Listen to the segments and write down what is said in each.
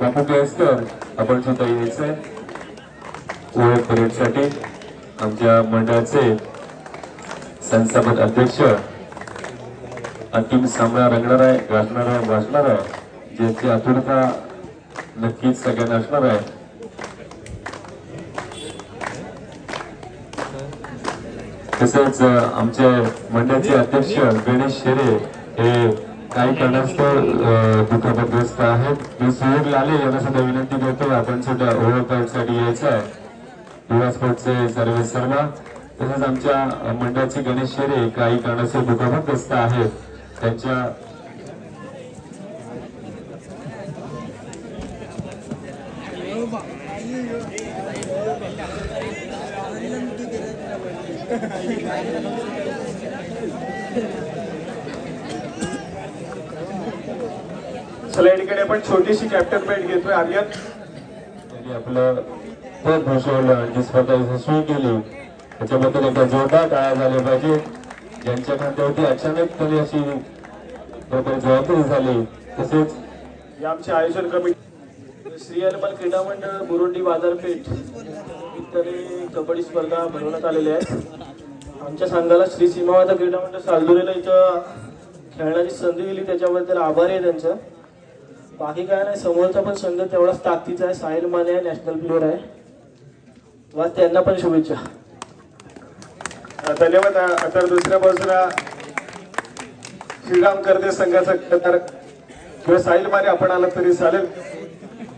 बापू असतं. आपण सुद्धा यायचं ओळख परेडसाठी आमच्या मंडळाचे संस्थापक अध्यक्ष अंतिम सामना रंगणार आहे गाजणार आहे वाजणार आहे. ज्याची आतुरता नक्कीच सगळ्यांना असणार आहे. तसेच आमच्या आमचे मंडळाचे अध्यक्ष गणेश शेरे हे काही कारणास्तव दुखापतग्रस्त आहेत. मी सुयोग लाले यांना सुद्धा विनंती करतो आपण सुद्धा ओळखसाठी यायचं आहे युवा स्पोर्टचे सर्वे सर्वा. तसेच आमच्या मंडळाचे गणेश शेरे काही कारणास्तव दुखापतग्रस्त आहेत. त्यांच्या ठिकाणी आपण छोटीशी कॅप्टन बॅट घेतोय आर्यन. त्यांनी आपलं पद भूषवलं जी स्पर्धा यशस्वी केली. त्याच्याबद्दल एकदा जोरदार टाळ्या झाल्या पाहिजे. ज्यांच्या खात्यावरती अचानकपणे अशी प्रकारे जबाबदारी झाली तसेच या आमचे आयोजन कमिटी श्री हनुमान क्रीडा मंडळ बुरुंडी बाजारपेठ इत्यादी कबड्डी स्पर्धा भरवण्यात आलेल्या आहेत. आमच्या संघाला श्री सीमावादा क्रीडा मंडळ सालदुरेला इथं खेळण्याची संधी दिली. त्याच्याबद्दल आभारी आहे त्यांचं. बाकी काय नाही समोरचा पण संघ तेवढाच ताकदीचा आहे. साहिल माने आहे नॅशनल प्लेअर आहे. बस त्यांना पण शुभेच्छा. धन्यवाद. तर दुसऱ्या बाजूला श्रीराम करदे संघाचा किंवा साहिल माने आपण आला तरी चालेल.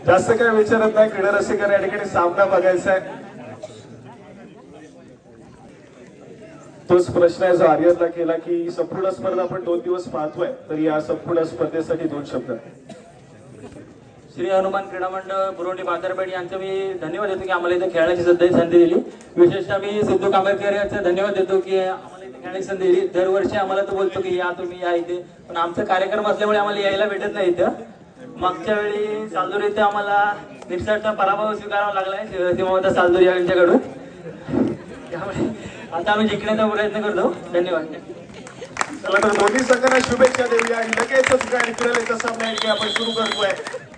जास्त काय विचारत नाही क्रीडा रसिकर या ठिकाणी सामना बघायचा आहे. तोच प्रश्न आहे जो आर्यनला केला की संपूर्ण स्पर्धा आपण दोन दिवस पाहतोय तर या संपूर्ण स्पर्धेसाठी दोन शब्द. श्री हनुमान क्रीडा मंडळ बुरोंडी बाजारपेठ यांचं मी धन्यवाद देतो की आम्हाला इथे खेळण्याची सध्या संधी दिली. विशेषतः मी सिद्धू कांबळकर यांचा धन्यवाद देतो की आम्हाला इथे खेळण्याची संधी दिली. दरवर्षी आम्हाला तो बोलतो की या तुम्ही या इथे. पण आमचा कार्यक्रम असल्यामुळे आम्हाला यायला भेटत नाही इथं. मागच्या वेळी सालदुरी इथे आम्हाला निपसाटचा पराभव स्वीकारावा लागलाय सीमावता सालदुरी यांच्याकडून. त्यामुळे आता आम्ही जिंकण्याचा प्रयत्न करतो. धन्यवाद. चला तर दोन्ही संघांना शुभेच्छा देऊया. आणि लगेचच काय क्रीडा सामना की आपण सुरू करतोय.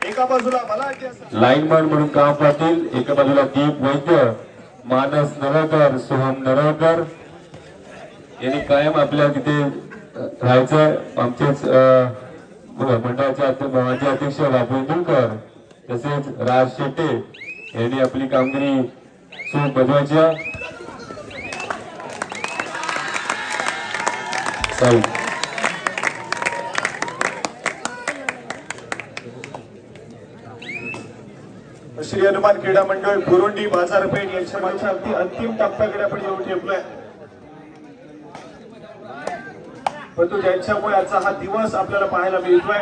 एका बाजूला मला लाईनमॅन म्हणून काम पाटील एका बाजूला दीप वैद्य मानस नरळकर सोहम नरळकर यांनी कायम आपल्या तिथे अ, राहायचं आमचेच मंडळाचे अध्य- माजी अध्यक्ष बाबू इंदुलकर तसेच राज शेट्टे यांनी आपली कामगिरी सुरू बजवायची श्री हनुमान क्रीडा मंडळ बुरुंडी बाजारपेठ यांच्या मागच्या अगदी अंतिम टप्प्याकडे आपण येऊन ठेवलोय परंतु ज्यांच्यामुळे आजचा हा दिवस आपल्याला पाहायला मिळतोय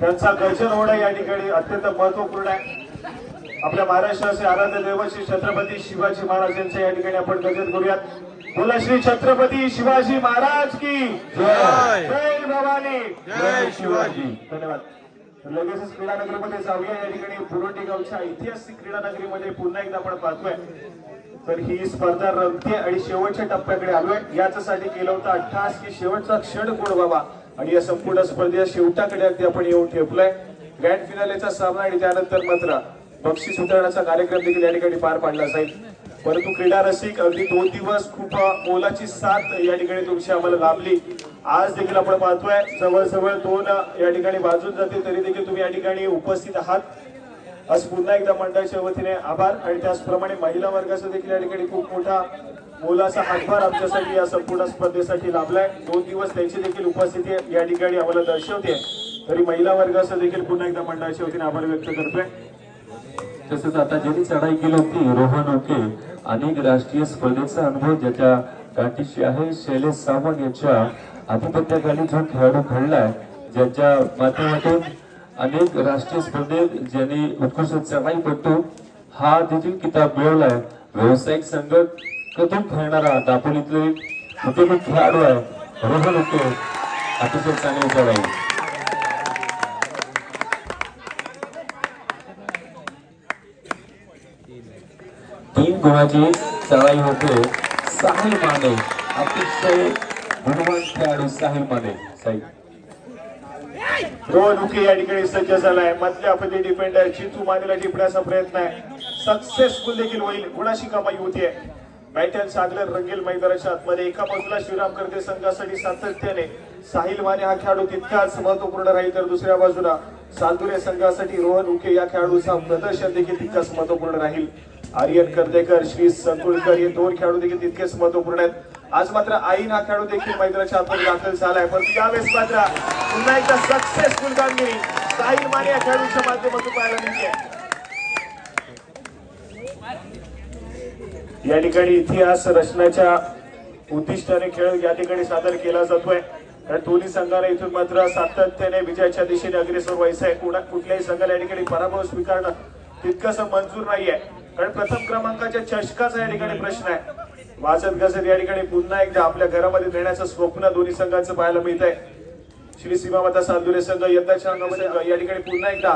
त्यांचा गजर होणं या ठिकाणी अत्यंत महत्त्वपूर्ण आहे. आपल्या महाराष्ट्राचे आराध्य दैवत श्री छत्रपती शिवाजी महाराज यांच्या या ठिकाणी आपण गजर करूयात. बोला श्री छत्रपती शिवाजी महाराज की जय. भवानी. जय शिवाजी. धन्यवाद. लगेचच क्रीडा नगरीमध्ये जाऊया. या ठिकाणी पुरोटी गावच्या ऐतिहासिक क्रीडा नगरीमध्ये पुन्हा एकदा आपण पाहतोय. तर ही स्पर्धा रंगते आणि शेवटच्या टप्प्याकडे आलोय. याच्यासाठी केलं होतं अठ्ठास की शेवटचा क्षण कोण बाबा आणि या संपूर्ण स्पर्धेच्या शेवटाकडे अगदी आपण येऊन ठेपलोय. ग्रँड फिनालेचा सामना आणि त्यानंतर मात्र बक्षीस उतरण्याचा कार्यक्रम देखील या ठिकाणी पार पाडला जाईल. परंतु क्रीडा रसिक अगदी दोन दिवस खूप मोलाची साथ या ठिकाणी तुमची आम्हाला लाभली. आज देखील आपण पाहतोय जवळजवळ दोन या ठिकाणी वाजून जातील तरी देखील तुम्ही या ठिकाणी उपस्थित आहात. आज पुन्हा एकदा मंडळाच्या वतीने आभार आणि त्याचप्रमाणे महिला वर्गाचा देखील या ठिकाणी खूप मोठा मोलाचा हातभार आमच्यासाठी या संपूर्ण स्पर्धेसाठी लाभलाय. दोन दिवस त्यांची देखील उपस्थिती या ठिकाणी आम्हाला दर्शवते. तरी महिला वर्गाचा देखील पुन्हा एकदा मंडळाच्या वतीने आभार व्यक्त करतोय. तसंच आता ज्यांनी चढाई केली होती रोहन ओके अनेक राष्ट्रीय स्पर्धेचा अनुभव ज्याच्या गाठीशी आहे. शैलेश सावंत यांच्या आधिपत्याखाली जो खेळाडू घडलाय ज्याच्या माध्यमातून अनेक राष्ट्रीय स्पर्धेत ज्यांनी उत्कृष्ट चढाई पडतो हा देखील किताब मिळवलाय. व्यावसायिक संघटनेतून खेळणारा दापोलीतले उत्तम खेळाडू आहे रोहन ओके. अतिशय चांगली चढाई. तीन चढाई होते? साहिल माने. अतिशय गुणवान खेळाडू साहिल माने. साई रोहन उके या ठिकाणी सज्ज झालाय. मधल्या आपली डिफेंडर चिंतू मानेला टिपण्याचा प्रयत्न आहे. सक्सेसफुल देखील होईल. गुणाशी कमाई होतीये बॅटन सागler रंगील मैदानाच्या आतमध्ये. एका बाजूला श्रीराम करते संघासाठी सातत्याने. साहिल माने हा खेळाडू तितकाच महत्त्वपूर्ण राहील तर दुसऱ्या बाजूला सालदुरे संघासाठी रोहन उके या खेळाडूचा प्रदर्शन देखील तितकाच महत्त्वपूर्ण राहील. आर्यन कर्देकर श्री संकुलकर हे दोन खेळाडू देखील तितकेच महत्त्वपूर्ण आहेत. आज मात्र आईन हा खेळाडू देखील मैदानाच्या आतमध्ये दाखल झालाय. परंतु यावेळेस मात्र पुन्हा एकदा सक्सेसफुल कामगिरी साहिल माने या खेळाडूच्या माध्यमातून पाहायला मिळते. या ठिकाणी इतिहास रचण्याच्या उद्दिष्टाने खेळ या ठिकाणी सादर केला जातोय. कारण दोन्ही संघाला इथून मात्र सातत्याने विजयाच्या दिशेने अग्रेसर व्हायचं आहे कुणा कुठल्याही संघाला या ठिकाणी पराभव स्वीकारणं तितकंसं मंजूर नाहीये. कारण प्रथम क्रमांकाच्या चषकाचा या ठिकाणी प्रश्न आहे. वाचत गजत या ठिकाणी पुन्हा एकदा आपल्या घरामध्ये नेण्याचं स्वप्न दोन्ही संघांचं पाहायला मिळत आहे श्री सीमामाता सांदुरे संघ यंदाच्या अंगामध्ये या ठिकाणी पुन्हा एकदा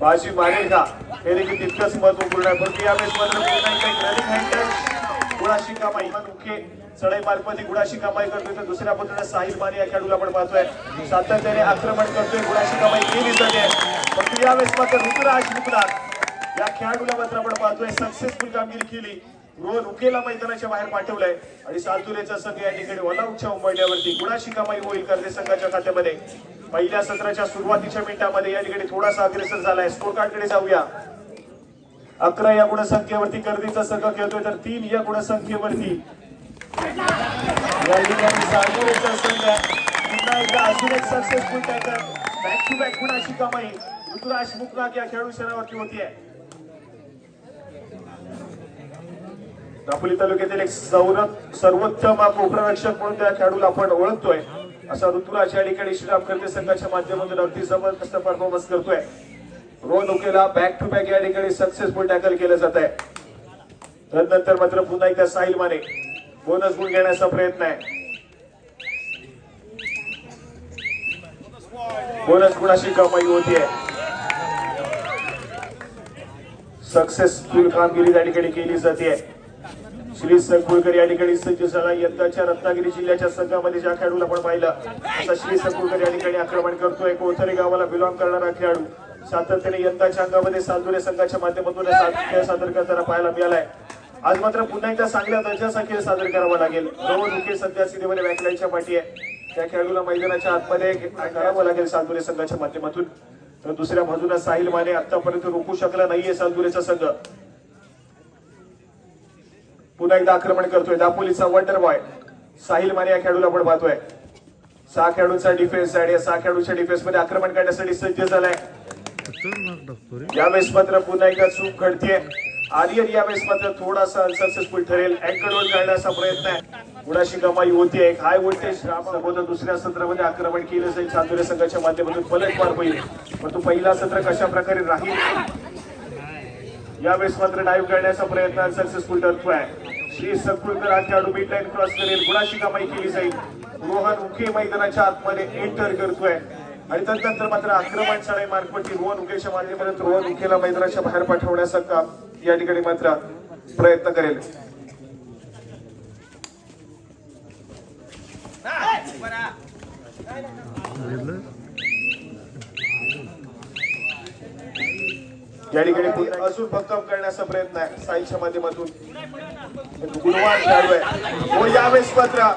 बाजी मारेल का हे देखील तितकंच महत्त्वपूर्ण आहे. परंतु यावेळेस मात्र पुन्हा एकदा गुणाशी कामाई. मुख्य चढाई मार्फत गुणाशी कामाई करतोय. तर दुसऱ्या पद्धतीने साहिल माने या खेळाडूला आपण पाहतोय. सातत्याने आक्रमण करतोय. गुणाशी कामाई केली जाते. परंतु यावेळेस मात्र ऋतुराज मुकनाथ या खेळाडूला मात्र आपण पाहतोय सक्सेसफुल कामगिरी केली. रोज उकेला मैदानाच्या बाहेर पाठवलंय. आणि सालतुरेचा संघ या ठिकाणी ऑलआउटच्या उंबरड्यावरती गुणाशी कमाई होईल करते संघाच्या खात्यामध्ये. पहिल्या सत्राच्या सुरुवातीच्या मिनिटामध्ये या ठिकाणी थोडासा अग्रेसर झालाय. स्कोर कार्डकडे जाऊया. अकरा या गुणसंख्येवरती गर्दीचा संघ खेळतोय तर तीन या गुणसंख्येवरती. या ठिकाणी सालतुरेचा संघ पुन्हा एकदा अजून एक successful tackle back to back गुणाशी कमाई? ऋतुराज मुकनाथ या खेळाडू शहरावरती होतीये. दापोली तालुक्यातील एक सर्वोत्तम कोपरारक्षक म्हणून त्या खेळाडूला आपण ओळखतोय. असा ऋतुराज या ठिकाणी श्रीराम करते संघाच्या माध्यमातून अगदी जबरदस्त परफॉर्मन्स करतोय. रोहन उकेला बॅक टू बॅक या ठिकाणी सक्सेसफुल टॅकल केलं जात आहे. तदनंतर मात्र पुन्हा एकदा साहिल माने बोनस गुण घेण्याचा प्रयत्न आहे. बोनस गुणाशी कमाई होतीये. सक्सेसफुल कामगिरी त्या ठिकाणी केली जाते श्री संकुळकर या ठिकाणी सज्ज झाला. यंदाच्या रत्नागिरी जिल्ह्याच्या संघामध्ये ज्या खेळाडूला आपण पाहिलं असा श्री संकुळकर या ठिकाणी आक्रमण करतोय. कोथरे गावाला बिलॉंग करणारा खेळाडू सातत्याने यंदाच्या अंगामध्ये सालदुरे संघाच्या माध्यमातून खेळ सादर करताना पाहायला मिळालाय. आज मात्र पुन्हा एकदा चांगल्या दर्जाचा खेळ सादर करावा लागेल. दोन विकेट सध्या सिनेमध्ये बॅकलाईनच्या पाठी आहे. त्या खेळाडूला मैदानाच्या आतमध्ये करावं लागेल सालदुरे संघाच्या माध्यमातून. तर दुसऱ्या बाजूला साहिल माने आतापर्यंत रोखू शकला नाहीये सालदुरेचा संघ. पुन्हा एकदा आक्रमण करतोय. दापोलीचा वंडर बॉय साहिल माने या खेळाडूला आपण पाहतोय. सहा खेळाडूंचा डिफेन्स आहे आणि या सहा खेळाडूच्या डिफेन्समध्ये आक्रमण करण्यासाठी सज्ज झालाय. यावेळेस मात्र पुन्हा एकदा चूक घडतीये. आर्यन यावेळेस मात्र थोडासा अनसक्सेसफुल ठरेल. अँकलवर करण्याचा प्रयत्न आहे. कुणाशी कमाई होती एक हाय व्होल्टेज रामाबरोबर दुसऱ्या सत्रामध्ये आक्रमण केलं जाईल. चांदुरे संघाच्या माध्यमातून पलटवार होईल परंतु पहिला सत्र कशा प्रकारे राहील? यावेळेस मात्र डाईव्ह करण्याचा प्रयत्न सक्सेसफुल ठरतोय. श्री सकुळकर खेळाडू मिड लाईन क्रॉस करेल. गुणाशी कमाई केली जाईल. रोहन उके मैदानाच्या आतमध्ये एंटर करतोय. आणि तदनंतर मात्र आक्रमण शाळे मार्फत रोहन उकेच्या माध्यमातून रोहन उकेला मैदानाच्या बाहेर पाठवण्याचं काम या ठिकाणी मात्र प्रयत्न करेल. या ठिकाणी अजून भक्कम करण्याचा प्रयत्न आहे. साईच्या माध्यमातून. गुणवान खेळाडू आहे हो, व यावेळेस मात्र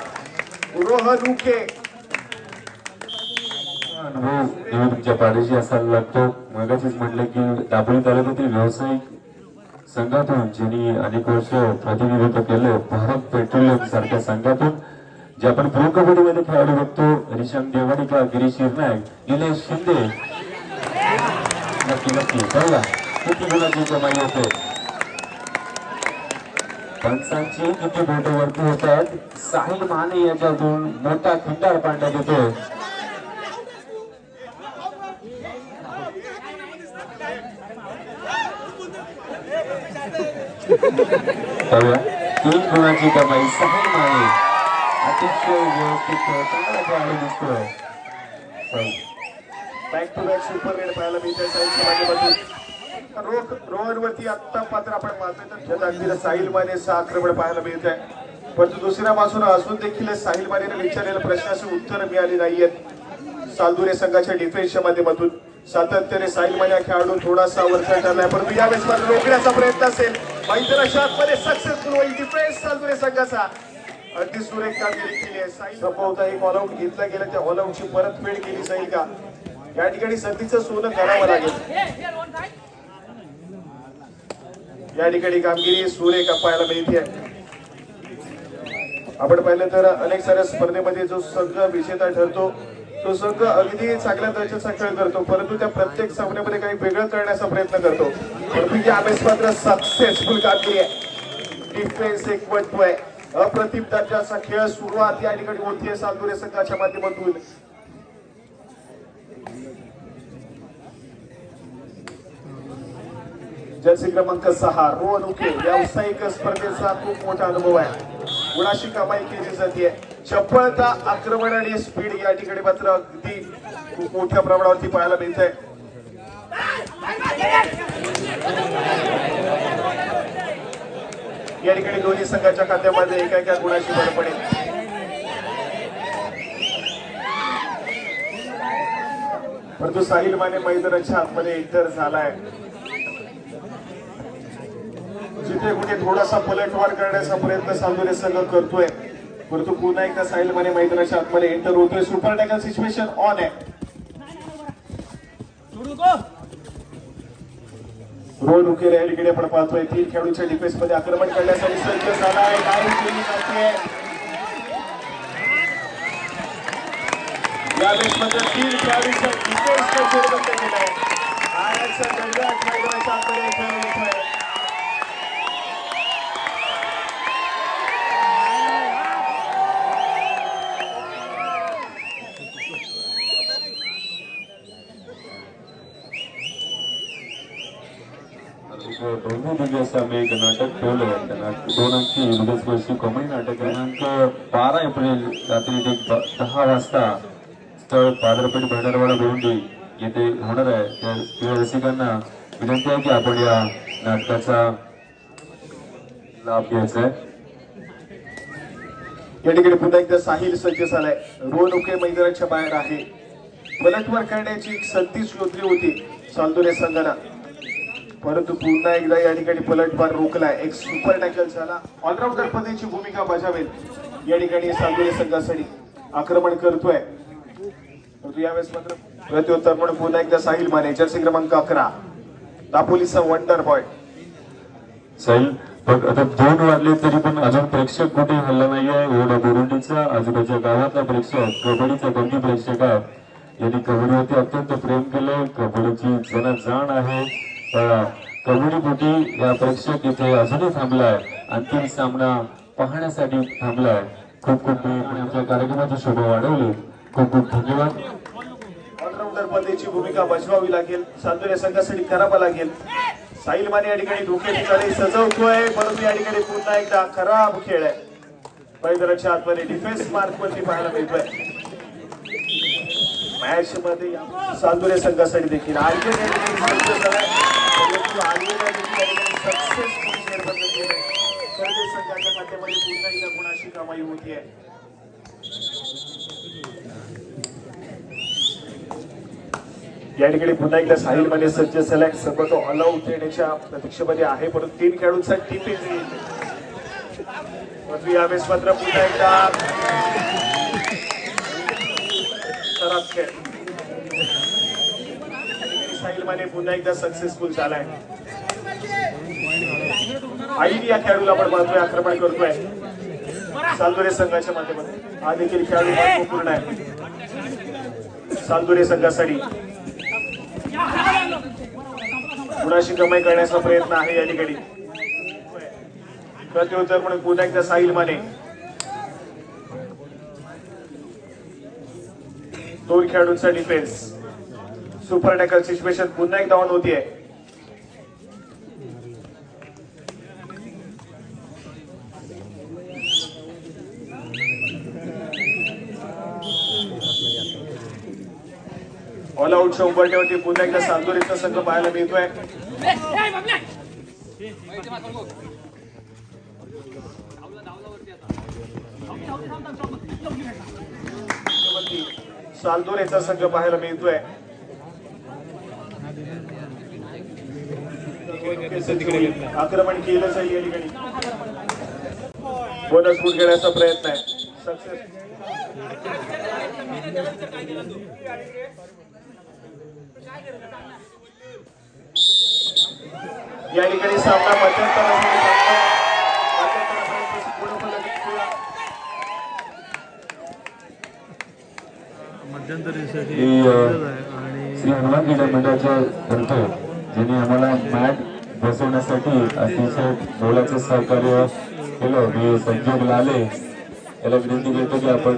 रोहन उके. अनुभव तुमच्या पाठीशी असायला लागतो. मगाशीच म्हटलं की दापोली तालुक्यातील व्यावसायिक संघातून ज्यांनी अनेक वर्ष प्रतिनिधित्व केलं भारत पेट्रोलियम सारख्या संघातून जे आपण प्रो कबड्डीमध्ये खेळाडू बघतो रिशम देवाडिका गिरीश हिरनायक निलेश शिंदे. नक्की नक्की बघा किती गुणाची कमाई होते पंचांची किती बोट वरती होतात? साहिल माने याच्यातून मोठा खिंडार पाडण्यात देतो. तीन गुणाची कमाई साहिल माने. अतिशय व्यवस्थित चांगला खेळाडू दिसतोय. Back to back super raid पाहायला मिळते साईच्या माध्यमातून रोख रोडवरती आत्ता मात्र आपण पाहतोय तर जगातील साहिल मानेचं आक्रमण पाहायला मिळत आहे. परंतु दुसऱ्या बाजूला अजून देखील साहिल मानेने विचारलेल्या प्रश्नाची उत्तर मिळाली नाहीयेत. सालदुरे संघाच्या डिफेन्सच्या माध्यमातून सातत्याने साहिल माने खेळाडू थोडासा वरचा ठरलाय. परंतु यावेळेस मात्र रोखण्याचा प्रयत्न असेल. मैदानाच्या आतमध्ये सक्सेसफुल होईल डिफेन्स सालदुरे संघाचा. अगदी सुरेख कामगिरी केली आहे साहिल. संपवता एक ऑलआउट घेतला गेला त्या ऑलआउटची परतफेड केली जाईल का? या ठिकाणी संधीचं सोनं करावं लागेल. या ठिकाणी कामगिरी सुरेख पाहायला मिळते. आपण पाहिलं तर अनेक साऱ्या स्पर्धेमध्ये जो संघ विजेता ठरतो तो संघ अगदी चांगल्या दर्जाचा खेळ करतो परंतु त्या प्रत्येक सामन्यामध्ये काही वेगळं करण्याचा प्रयत्न करतो. परंतु ही आम्ही मात्र सक्सेसफुल कामगिरी आहे डिफेन्स एक आहे अप्रतिम दर्जाचा खेळ सुरुवात या ठिकाणी होतीये सालदुरे संघाच्या माध्यमातून. ज्याचे क्रमांक सहा रोहन उके. व्यावसायिक स्पर्धेचा खूप मोठा अनुभव आहे. गुणाशी कमाई केली जाते चपळता आक्रमण आणि स्पीड या ठिकाणी मात्र अगदी खूप मोठ्या प्रमाणावरती पाहायला मिळत आहे या ठिकाणी दोन्ही संघाच्या खात्यामध्ये एका एका गुणाची भर पडेल. परंतु साहिल माने मैदानाच्या आतमध्ये एंटर झालाय. जिथे कुठे थोडासा पलटवार करण्याचा प्रयत्न सालदुरे संघ करतोय. परंतु पुन्हा एकदा साहिल माने मैदानाच्या आतमध्ये एंटर होतोय. सुपर टॅकल सिच्युएशन ऑन आहे. रोल उकेल या ठिकाणी आपण पाहतोय. तीन खेळाडूच्या डिफेन्समध्ये आक्रमण करण्यासाठी सज्ज झालाय डायव केली जाते यावेळेस मात्र तीन खेळाडूच्या डिफेन्स जोरबंद केलाय आयाचा मैदानाच्या आतमध्ये खेळ म्हणजे येतोय असं आम्ही एक नाटक ठेवलं. त्या दोन अंकी हृदयस्पर्शी कॉमेडी नाटक. दिनांक बारा एप्रिल रात्री ते दहा वाजता स्थळ पादरपेठ भंडारवाडा भिवंडी येथे होणार आहे. त्या रसिकांना विनंती आहे की आपण या नाटकाचा लाभ घ्यायचा आहे. या ठिकाणी पुन्हा एकदा साहिल सज्ज झालाय रोहन उके मैदानाच्या बाहेर आहे. पलटवर करण्याची एक संधी शोधली होती. सालदुरे संघाला. परंतु पुन्हा एकदा या ठिकाणी पलटवार रोखला एक सुपर टॅकल झाला. ऑलराऊंडर पदेची भूमिका बजावेल. या ठिकाणी सांगोली संघासाठी आक्रमण करतोय. परंतु यावेळेस मात्र प्रत्युत्तर म्हणून पुन्हा एकदा साहिल माने. जर्सी क्रमांक अकरा. दापोलीचा वंडर बॉय साहिल बघ आता दोन वाजले तरी पण अजून प्रेक्षक कुठे हल्ला नाहीये. एवढा बोरुंडीचा आजूबाजूच्या गावातला प्रेक्षक कबड्डीचा गंदी प्रेक्षक आहे. यांनी कबड्डीवरती अत्यंत प्रेम केलंय. कबड्डीची जण जाण आहे. कबड्डीपोटी या प्रेक्षक इथे अजूनही थांबलाय. अंतिम सामना पाहण्यासाठी थांबलाय. खूप खूप आपल्या कार्यक्रमाची शोभा वाढवली. खूप खूप धन्यवाद. ऑलराऊंडरपदेची भूमिका बजवावी लागेल. सातोऱ्या संघासाठी करावं लागेल. साहिल माने या ठिकाणी डोके ठिकाणी सजवतोय. परंतु या ठिकाणी पुन्हा एकदा खराब खेळ आहे. मैदानाच्या आतमध्ये डिफेन्स मार्क वरती पाहायला मिळतोय. मॅच मध्ये सातोऱ्या संघासाठी देखील आर्यन या ठिकाणी परंतु संघाच्या पुन्हा एकदा गुणाची कमाई होतीये या ठिकाणी पुन्हा एकदा साहिलमध्ये सज्ज झालाय सर्व तो ऑल आउट प्रतीक्षेमध्ये आहे. परंतु तीन खेळाडूंचा टीम येईल परंतु यावेळेस मात्र पुन्हा एकदा. खराब खेळ माने पुन्हा एकदा सक्सेसफुल झालाय. आईने या खेळाडूला आपण पाहतोय आक्रमण करतोय. सालदुरे संघाच्या माध्यमातून. हा देखील खेळाडू महत्त्वपूर्ण आहे. सालदुरे संघासाठी. गुणाशी कमाई करण्याचा प्रयत्न आहे या ठिकाणी? प्रत्युत्तर म्हणून पुन्हा एकदा साहिल माने. दोन खेळाडूंचा डिफेन्स सुपर टॅकल सिच्युएशन पुन्हा एकदा ऑन होतीये. ऑल आउटच्या उंबरट्यावरती पुन्हा एकदा सालदुरीचा संघ पाहायला मिळतोय. सालदोरेचा संघ पाहायला मिळतोय. आक्रमण केलं जाईल या ठिकाणी. बोनस गुण घेण्याचा प्रयत्न आहे. सक्सेस या ठिकाणी सामना. मध्यंतरीसाठी ही, आहे आणि श्री हनुमान क्रीडा मंडळाच्या तर्फे ज्यांनी आम्हाला मॅट बसवण्यासाठी अतिशय मोलाचं सहकार्य केलं. मी संजोग लाले याला विनंती करतो की आपण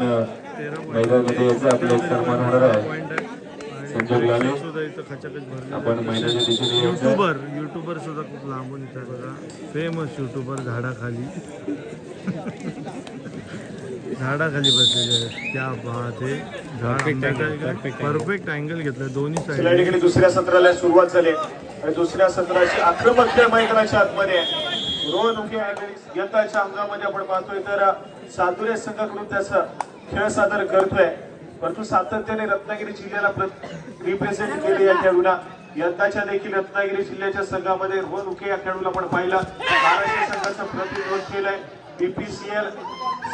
मैदानामध्ये यायचं. आपलं एक सन्मान होणार आहे. संजोग लाले आपण. मैदानाच्या दिशेने यायचं. युट्यूबर युट्यूबर सुद्धा खूप लांबून इथं आहे बघा. फेमस युट्यूबर झाडाखाली. झाडाखाली बसलेले आहेत. त्या पाहते झाड परफेक्ट अँगल घेतलाय. दोन्ही साईड ठिकाणी दुसऱ्या सत्राला सुरुवात झाली. आणि दुसऱ्या सत्राची आक्रमक खेळ मैदानाच्या आतमध्ये आहे. रोहन उके आणि यंदाच्या अंगामध्ये आपण पाहतोय तर सातुरे संघाकडून त्याचा खेळ सादर करतोय. परंतु सातत्याने रत्नागिरी जिल्ह्याला रिप्रेझेंट केले या खेळूना यंदाच्या देखील रत्नागिरी जिल्ह्याच्या संघामध्ये रोहन उके या खेळूला आपण पाहिलं. महाराष्ट्र संघाचं प्रतिनिधित्व केलंय. बीपीसीएल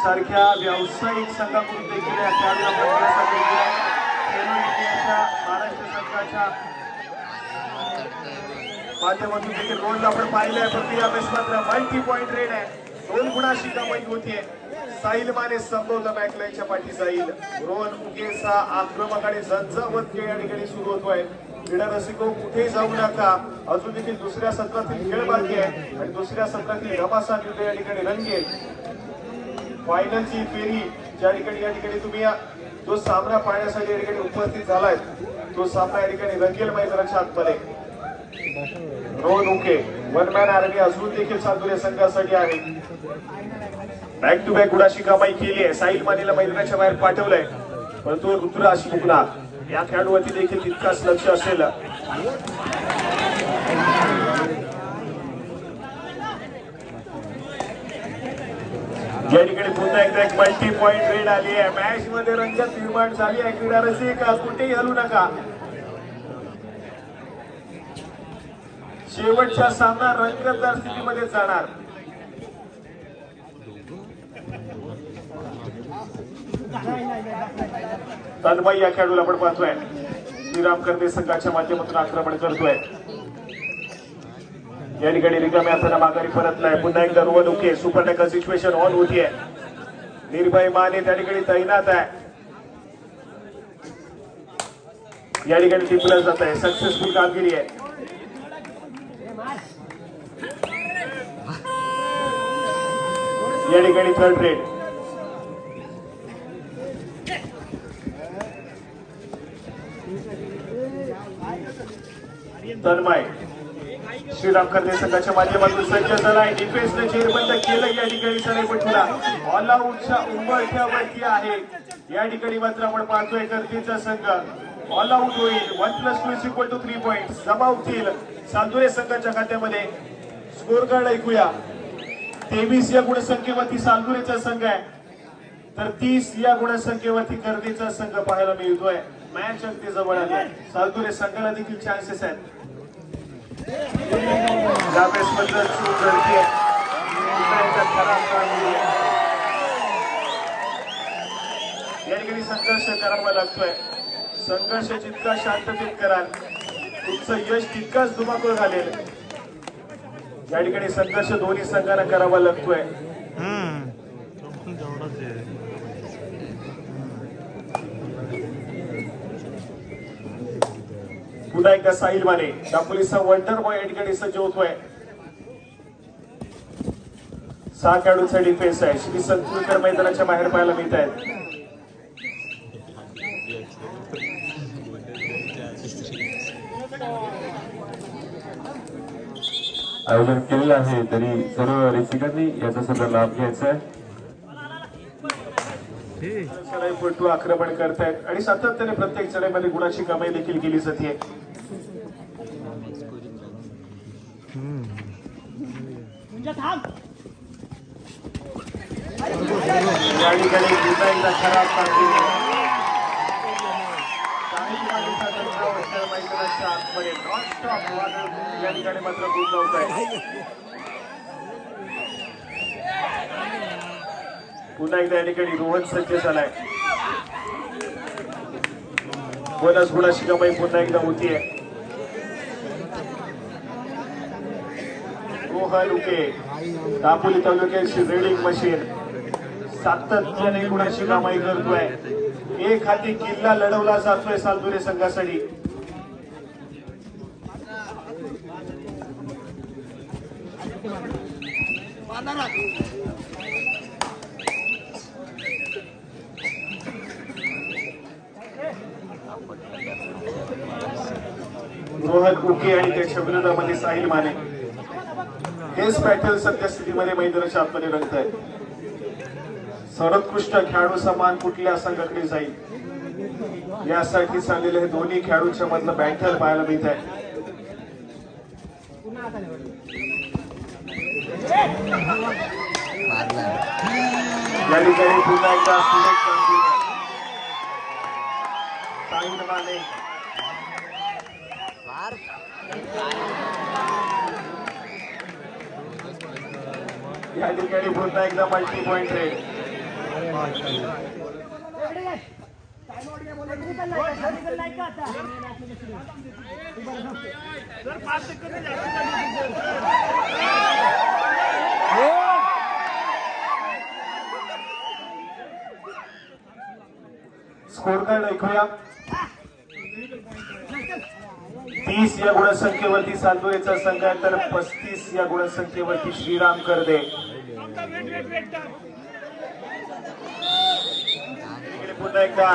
सारख्या व्यावसायिक संघाकडून देखील या खेळाडूला महाराष्ट्र संघाच्या माध्यमातून देखील रोडला आपण पाहिलंय पण या मॅच मात्र मल्टी पॉइंट रेड आहे. दोन गुणाशी कमाई होतीये. साहिल माने संभवला बॅकलाईनच्या पाठी जाईल रोहन उगेचा आक्रमक आणि झंझावत खेळ या ठिकाणी सुरू होतोय. क्रीडा रसिको कुठेही जाऊ नका. अजून देखील दुसऱ्या सत्रातील खेळ बाकी आहे. आणि दुसऱ्या सत्रातील घमासान युद्ध या ठिकाणी रंगेल फायनलची फेरी ज्या ठिकाणी या ठिकाणी तुम्ही या- जो सामना पाहण्यासाठी या ठिकाणी उपस्थित झालाय तो सामना या ठिकाणी रंगेल मैदानाच्या आतमध्ये दोन ओके वन मॅन आर्मी अजून देखील चांदुरे संघासाठी आहे. बॅक टू बॅक गुडाशी कमाई केली आहे. साहिल मानेला मैदानाच्या बाहेर पाठवलंय. परंतु ऋतुराज मुकला या खेळाडूवरती देखील तितकाच लक्ष असेल. या ठिकाणी पुन्हा एकदा एक मल्टी पॉइंट रेड आली आहे. मॅच मध्ये रंगत निर्माण झाली आहे. क्रीडा रसिक कुठेही हलू नका. शेवटचा सामना रंगतदार स्थितीमध्ये जाणार. तन्मय या खेळाडूला आपण पाहतोय. श्रीराम कर्दे संघाच्या माध्यमातून आक्रमण करतोय. या ठिकाणी रिकाम्या असताना माघारी परतलाय पुन्हा एकदा रोहन ओके सुपर टॅकल सिच्युएशन ऑन होतीये. निर्भय माने त्या ठिकाणी तैनात आहे. या ठिकाणी टिपलं जात आहे. सक्सेसफुल कामगिरी आहे. या ठिकाणी थर्ड रेड तन्मय श्रीराम कर्वे संघाच्या माध्यमातून सज्ज झालाय. डिफेन्सने चेरबंद केलं या ठिकाणी सनेपटूला ऑल आऊटच्या उंबरठ्यावरती आहे. या ठिकाणी मात्र आपण पाहतोय गर्दीचा संघ. ऑल आऊट होईल. One plus two is equal to three point जमा होतील. चांदुरे संघाच्या खात्यामध्ये स्कोर कार्ड ऐकूया. तेवीस या गुणसंख्येवरती सालदुरेचा संघ आहे. तर तीस या गुणसंख्येवरती गर्दीचा संघ पाहायला मिळतोय. मॅच अगदी जवळ आली आहे. सालदुरे संघाला देखील चान्सेस आहेत. आहे. या ठिकाणी संघर्ष करावा लागतोय. संघर्ष जितका शांततेत कराल तुमचं यश तितकाच धुमाकूळ घालेल. या ठिकाणी संघर्ष दोन्ही संघांना करावा लागतोय. पुन्हा एकदा साहिल माने दापोलीचा वंडर बॉय या ठिकाणी सज्ज होतोय. सहा खेळाडूंचा डिफेन्स आहे. श्री संतुलकर मैदानाच्या बाहेर पाहायला मिळत आहेत आयोजन केलेलं आहे तरी सर्व रसिकांनी याचा सुद्धा लाभ घ्यायचा आहे. हे चढाईपटू आक्रमण करतायत आणि सातत्याने प्रत्येक चढाईमध्ये गुणाची कमाई देखील केली जाते. या ठिकाणी पुन्हा एकदा खराब कामगिरी मैदानाच्या आतमध्ये वादळ या ठिकाणी मात्र गुंतवत आहे. पुन्हा एकदा या ठिकाणी रोहन सज्ज झालाय. बोनस गुणाची कमाई पुन्हा एकदा होतीये. रोहन उके दापोली तालुक्याची रेडिंग मशीन. सातत्याने गुणाची कमाई करतोय. एक हाती किल्ला लढवला जातोय सालदुरे संघासाठी. रोहन उके आणि त्याच्या विरोधामध्ये साहिल माने. हेच पॅटर्न सद्यस्थितीमध्ये मैदानाच्या आतमध्ये रंगत आहे सर्वोत्कृष्ट खेळाडू समान कुठल्या संघाकडे जाईल? यासाठी चाललेले हे दोन्ही खेळाडूंच्या मधलं बॅटल पाहायला मिळत आहे या ठिकाणी पुन्हा एकदा या ठिकाणी पुन्हा एकदा multi point raid score card ऐकूया? तीस या गुणसंख्येवरती सातुरेचा संघ आहे तर पस्तीस या गुणसंख्येवरती श्रीराम करदे. पुन्हा एकदा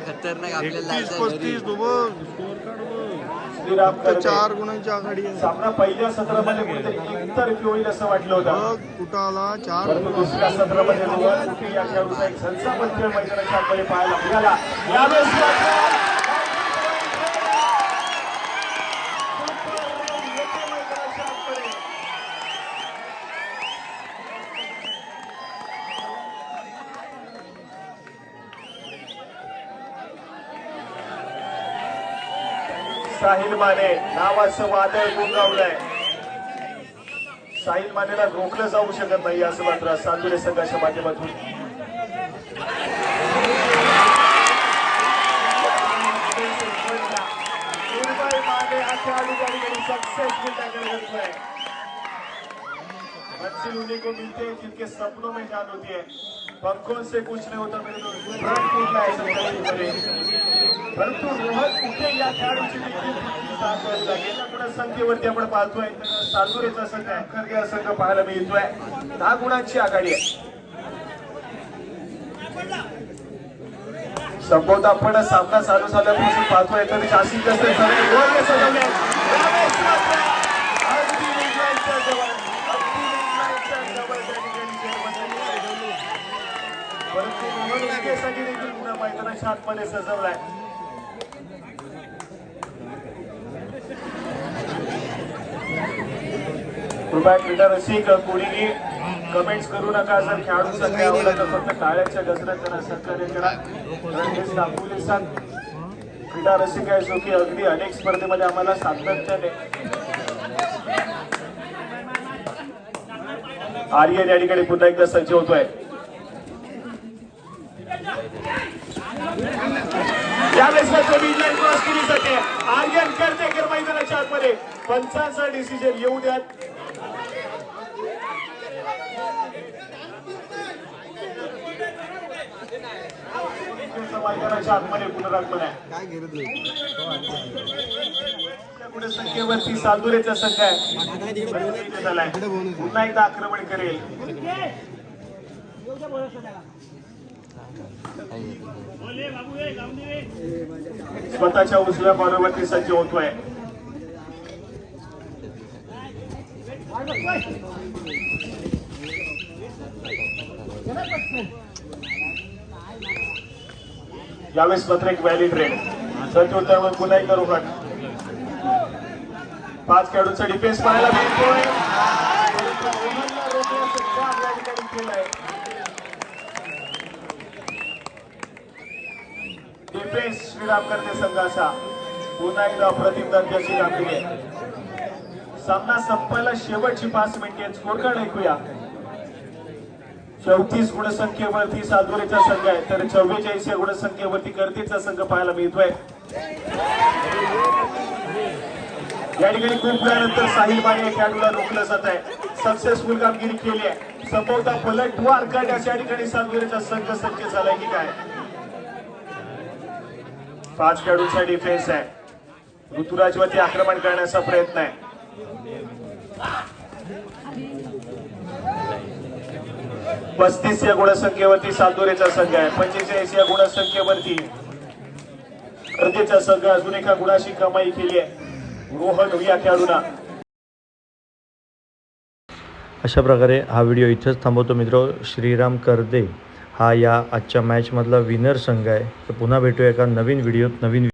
खतरनाक आपल्याला फक्त चार गुणांची आघाडी आहे सामना पहिल्या सत्रामध्ये कुठेतरी एकतर्फी होईल असं वाटलं होतं. कुठं आला चार दुसऱ्या सत्रामध्ये या खेळाडूचा एक संसापन खेळ मैदानाच्या पाहायला मिळाला. यावेळेस साहिल माने, नावाचं वादळ गुंगावलंय साहिल मानेला रोखलं जाऊ शकत नाही, असं मात्र सातुरे संघाच्या माध्यमातून. मंजिल उन्हीं को मिलते हैं जिनके सपनों में जान होती. है पंखों से कुछ नहीं होता मेरे दोस्त आहे संघामध्ये परंतु रोहन कुठे या खेळाडूची देखील लागेल या गुणसंख्येवरती आपण पाहतोय तर सातुरेचा संघ आहे हा संघ पाहायला मिळतोय दहा गुणांची आघाडी आहे. संभवत आपण सामना चालू झाल्यापासून पाहतोय तर जास्तीत जास्त सगळे गोल सजवले यावेळेस मात्र अगदी इंग्लंडच्या जवळ अगदी इंग्लंडच्या जवळ त्या ठिकाणी झेलबंदी आहे. परंतु रोहन उनकेसाठी देखील मैदानाच्या आतमध्ये सजवलाय. कृपया क्रीडा रसिक कोणीही कमेंट्स करू नका जर खेळाडूचा खेळ आवडला तर फक्त टाळ्याच्या गजरात त्यांना सहकार्य करा. हेच दाखवले सांग. क्रीडा रसिक आहे जो की अगदी अनेक स्पर्धेमध्ये आम्हाला सातत्याने आर्यन या ठिकाणी पुन्हा एकदा सज्ज होतोय. यावेळेस मात्र midline क्रॉस केली जाते आर्यन करतेकर मैदानाच्या आतमध्ये. पंचांचा डिसिजन येऊ द्यात. मैदानाच्या आतमध्ये पुनरागमन आहे. पुढे संख्येवरती सालदुरेचा संघ आहे. झालाय. पुन्हा एकदा आक्रमण करेल. स्वतःच्या उजव्या बॉलरवरती सज्ज होतोय. यावेळेस मात्र एक व्हॅलिड रेड सज्ज होत्या पुन्हा एकदा रोहन पाच खेळाडूंचा डिफेन्स पाहायला मिळतोय रोहनला रोखण्याचं काम या ठिकाणी केलंय. डिफेन्स करते संघाचा पुन्हा एकदा अप्रतिम दर्जाची कामगिरी आहे. सामना संपायला शेवटची पाच मिनिटे स्कोर कार्ड ऐकूया. चौतीस गुणसंख्येवरती सातवरेचा संघ आहे. तर चव्वेचाळीस या गुणसंख्येवरती कर्तीचा संघ पाहायला मिळतोय. या ठिकाणी खूप वेळानंतर साहिल माने या खेळाडूला रोखलं जात आहे. सक्सेसफुल कामगिरी केली आहे. संभवता पलटवार कट अशा ठिकाणी सातवरेचा संघ सज्ज झालाय. की काय पाच खेळाडूंचा डिफेन्स आहे. ऋतुराजवरती आक्रमण करण्याचा प्रयत्न आहे. पस्तीस या गुणसंख्येवरती सातोरेचा संघ आहे. पंचेचाळीस या गुणसंख्येवरती कर्जेचा संघ अजून एका गुणाशी कमाई केली आहे. रोहन या खेळाडूला. अशा प्रकारे हा व्हिडिओ इथंच थांबवतो मित्र. श्रीराम करदे. हा या आजच्या मॅचमधला विनर संघ आहे. तर पुन्हा भेटूया एका नवीन व्हिडिओत नवीन